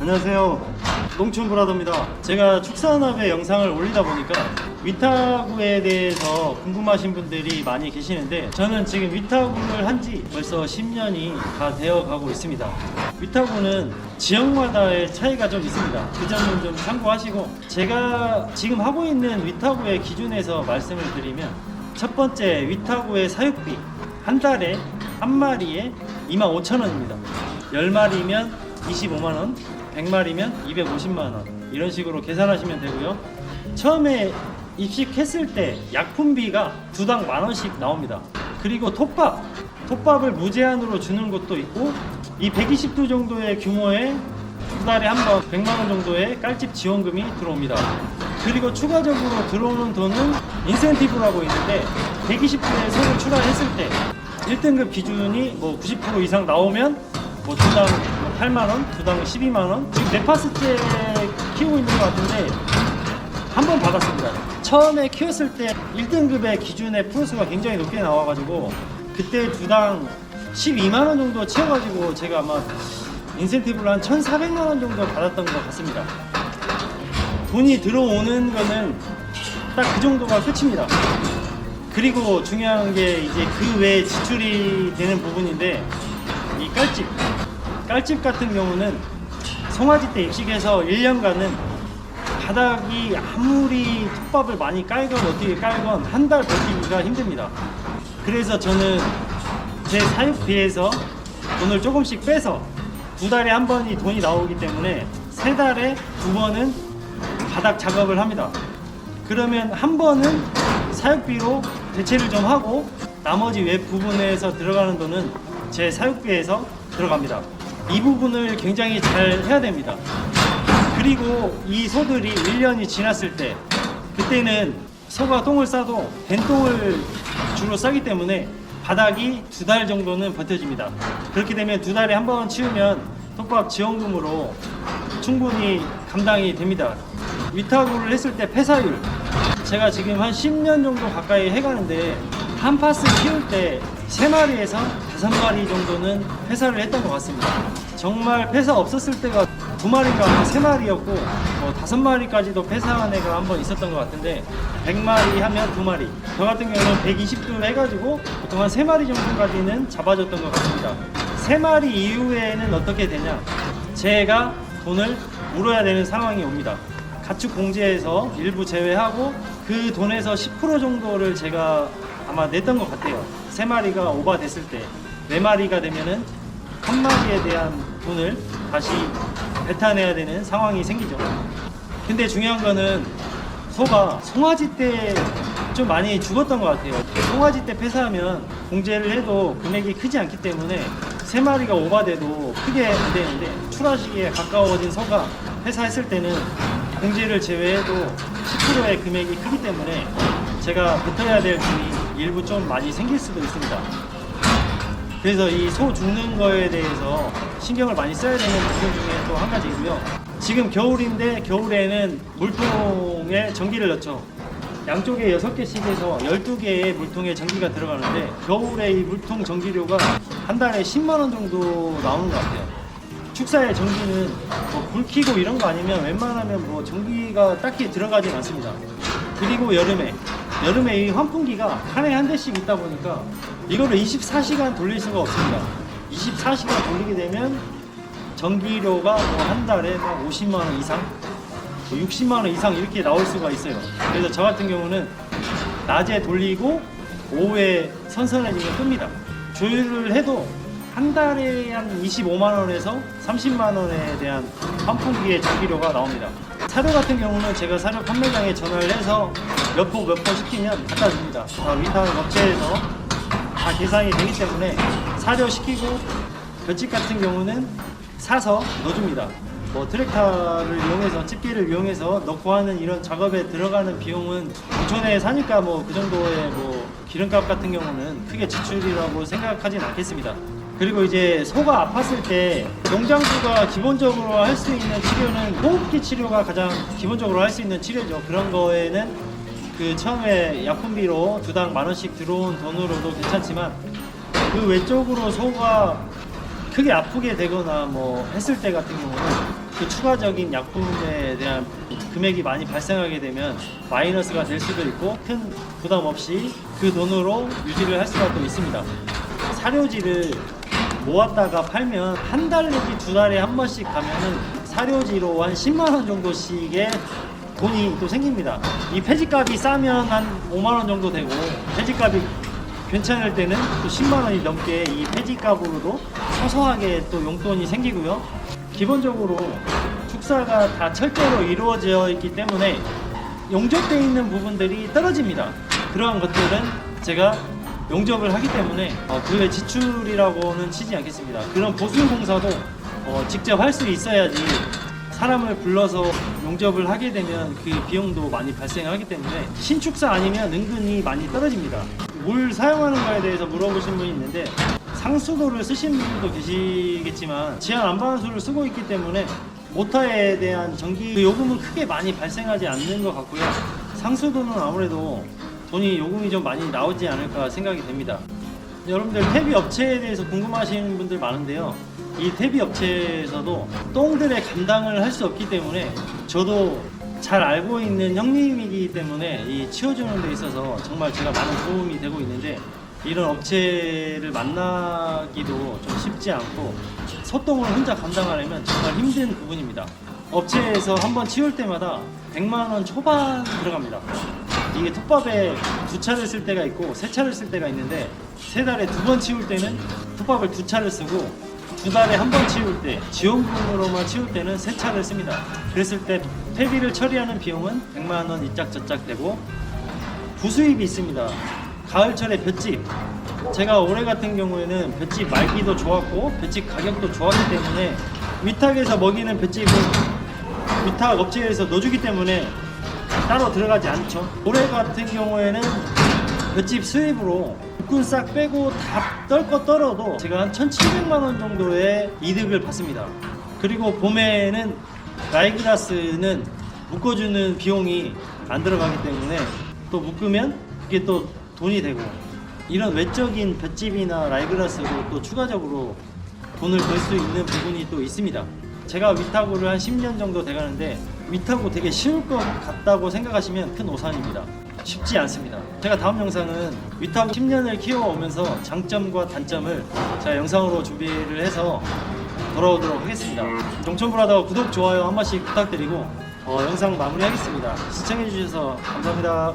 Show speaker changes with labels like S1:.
S1: 안녕하세요. 농촌 브라더입니다. 제가 축산업의 영상을 올리다 보니까 위타구에 대해서 궁금하신 분들이 많이 계시는데 저는 지금 위타구를 한 지 벌써 10년이 다 되어 가고 있습니다. 위타구는 지역마다의 차이가 좀 있습니다. 그 점은 좀 참고하시고 제가 지금 하고 있는 위타구의 기준에서 말씀을 드리면 첫 번째 위타구의 사육비 한 달에 한 마리에 25,000원입니다. 10마리면 25만원, 100마리면 250만 원. 이런 식으로 계산하시면 되고요. 처음에 입식했을 때 약품비가 두 당 만 원씩 나옵니다. 그리고 톱밥, 톱밥을 무제한으로 주는 것도 있고, 이 120도 정도의 규모의 두 달에 한 번 100만 원 정도의 깔집 지원금이 들어옵니다. 그리고 추가적으로 들어오는 돈은 인센티브라고 있는데 120도에 소를 출하했을 때 1등급 기준이 뭐 90% 이상 나오면 뭐 두당 8만 원, 두당 12만 원. 지금 네 파스째 키우고 있는 것 같은데 한 번 받았습니다. 처음에 키웠을 때 1등급의 기준의 프로수가 굉장히 높게 나와가지고 그때 두당 12만 원 정도 채워가지고 제가 아마 인센티브를 한 1,400만 원 정도 받았던 것 같습니다. 돈이 들어오는 거는 딱 그 정도가 끝입니다. 그리고 중요한 게 이제 그 외에 지출이 되는 부분인데 이 깔집 깔집 같은 경우는 송아지 때 입식해서 1년간은 바닥이 아무리 톱밥을 많이 깔건 어떻게 깔건 한 달 버티기가 힘듭니다. 그래서 저는 제 사육비에서 돈을 조금씩 빼서 두 달에 한 번이 돈이 나오기 때문에 세 달에 두 번은 바닥 작업을 합니다. 그러면 한 번은 사육비로 대체를 좀 하고 나머지 외 부분에서 들어가는 돈은 제 사육비에서 들어갑니다. 이 부분을 굉장히 잘 해야 됩니다. 그리고 이 소들이 1년이 지났을 때 그때는 소가 똥을 싸도 된똥을 주로 싸기 때문에 바닥이 두 달 정도는 버텨집니다. 그렇게 되면 두 달에 한 번 치우면 톱밥 지원금으로 충분히 감당이 됩니다. 위타구를 했을 때 폐사율 제가 지금 한 10년 정도 가까이 해가는데 한 파스 키울 때 3마리에서 5마리 정도는 폐사를 했던 것 같습니다. 정말 폐사 없었을 때가 두 마리가 세 마리였고 뭐 다섯 마리까지도 폐사한 애가 한 번 있었던 것 같은데 100마리 하면 두 마리 저 같은 경우는 120도 해가지고 보통 한 세 마리 정도까지는 잡아줬던 것 같습니다. 세 마리 이후에는 어떻게 되냐 제가 돈을 물어야 되는 상황이 옵니다. 가축 공제에서 일부 제외하고 그 돈에서 10% 정도를 제가 아마 냈던 것 같아요. 세 마리가 오버됐을 때 네 마리가 되면은 한 마리에 대한 돈을 다시 뱉어내야 되는 상황이 생기죠. 근데 중요한 거는 소가 송아지 때 좀 많이 죽었던 것 같아요. 송아지 때 폐사하면 공제를 해도 금액이 크지 않기 때문에 세 마리가 오바돼도 크게 안 되는데 출하시기에 가까워진 소가 폐사했을 때는 공제를 제외해도 10%의 금액이 크기 때문에 제가 뱉어야 될 돈이 일부 좀 많이 생길 수도 있습니다. 그래서 이 소 죽는 거에 대해서 신경을 많이 써야 되는 부분 중에 또 한 가지고요. 지금 겨울인데 겨울에는 물통에 전기를 넣죠. 양쪽에 6개씩 해서 12개의 물통에 전기가 들어가는데 겨울에 이 물통 전기료가 한 달에 10만 원 정도 나오는 것 같아요. 축사의 전기는 뭐불 켜고 이런 거 아니면 웬만하면 뭐 전기가 딱히 들어가진 않습니다. 그리고 여름에 여름에 이 환풍기가 한해한 대씩 있다 보니까 이거를 24시간 돌릴 수가 없습니다. 24시간 돌리게 되면 전기료가 뭐 한 달에 막 50만 원 이상, 뭐 60만 원 이상 이렇게 나올 수가 있어요. 그래서 저 같은 경우는 낮에 돌리고 오후에 선선해지면 끕니다. 조율을 해도 한 달에 한 25만 원에서 30만 원에 대한 환풍기의 전기료가 나옵니다. 사료 같은 경우는 제가 사료 판매장에 전화를 해서 몇 포 몇포 시키면 갖다 줍니다. 아, 위탁 업체에서 다 계산이 되기 때문에 사료 시키고 볏짚 같은 경우는 사서 넣어줍니다. 뭐 트랙터를 이용해서 집게를 이용해서 넣고 하는 이런 작업에 들어가는 비용은 부천에 사니까 뭐 그 정도의 뭐 기름값 같은 경우는 크게 지출이라고 생각하진 않겠습니다. 그리고 이제 소가 아팠을 때 농장주가 기본적으로 할 수 있는 치료는 호흡기 치료가 가장 기본적으로 할 수 있는 치료죠. 그런 거에는 그 처음에 약품비로 두당 만 원씩 들어온 돈으로도 괜찮지만 그 외적으로 소가 크게 아프게 되거나 뭐 했을 때 같은 경우는 그 추가적인 약품에 대한 금액이 많이 발생하게 되면 마이너스가 될 수도 있고 큰 부담 없이 그 돈으로 유지를 할 수가 또 있습니다. 사료지를 모았다가 팔면 한 달 내지 두 달에 한 번씩 가면은 사료지로 한 10만 원 정도씩의 돈이 또 생깁니다. 이 폐지값이 싸면 한 5만 원 정도 되고 폐지값이 괜찮을 때는 또 10만 원이 넘게 이 폐지값으로도 소소하게 또 용돈이 생기고요. 기본적으로 축사가 다 철제로 이루어져 있기 때문에 용접되어 있는 부분들이 떨어집니다. 그러한 것들은 제가 용접을 하기 때문에 어, 그의 지출이라고는 치지 않겠습니다. 그런 보수 공사도 어, 직접 할 수 있어야지 사람을 불러서 용접을 하게 되면 그 비용도 많이 발생하기 때문에 신축사 아니면 은근히 많이 떨어집니다. 뭘 사용하는가에 대해서 물어보신 분이 있는데 상수도를 쓰시는 분도 계시겠지만 지하 난방수를 쓰고 있기 때문에 모터에 대한 전기 그 요금은 크게 많이 발생하지 않는 것 같고요. 상수도는 아무래도 돈이 요금이 좀 많이 나오지 않을까 생각이 됩니다. 여러분들 퇴비 업체에 대해서 궁금하신 분들 많은데요. 이 퇴비 업체에서도 똥들의 감당을 할 수 없기 때문에 저도 잘 알고 있는 형님이기 때문에 이 치워주는 데 있어서 정말 제가 많은 도움이 되고 있는데 이런 업체를 만나기도 좀 쉽지 않고 소똥을 혼자 감당하려면 정말 힘든 부분입니다. 업체에서 한번 치울 때마다 100만 원 초반 들어갑니다. 이게 톱밥에 두 차를 쓸 때가 있고 세 차를 쓸 때가 있는데 세 달에 두 번 치울 때는 톱밥을 두 차를 쓰고 두 달에 한 번 치울 때 지원금으로만 치울 때는 세 차를 씁니다. 그랬을 때 폐비를 처리하는 비용은 100만 원 이짝 저짝 되고 부수입이 있습니다. 가을철에 볏짚 제가 올해 같은 경우에는 볏짚 말기도 좋았고 볏짚 가격도 좋았기 때문에 위탁에서 먹이는 볏짚은 위탁 업체에서 넣어주기 때문에 따로 들어가지 않죠. 올해 같은 경우에는 볏짚 수입으로 육군 싹 빼고 다 떨거 떨어도 제가 한 1,700만 원 정도의 이득을 받습니다. 그리고 봄에는 라이그라스는 묶어주는 비용이 안 들어가기 때문에 또 묶으면 그게 또 돈이 되고 이런 외적인 볏짚이나 라이그라스로 또 추가적으로 돈을 벌 수 있는 부분이 또 있습니다. 제가 위타구를 한 10년 정도 돼가는데 위타구 되게 쉬울 것 같다고 생각하시면 큰 오산입니다. 쉽지 않습니다. 제가 다음 영상은 위타구 10년을 키워오면서 장점과 단점을 제가 영상으로 준비를 해서 돌아오도록 하겠습니다. 농촌브라더 구독, 좋아요 한 번씩 부탁드리고 어, 영상 마무리하겠습니다. 시청해주셔서 감사합니다.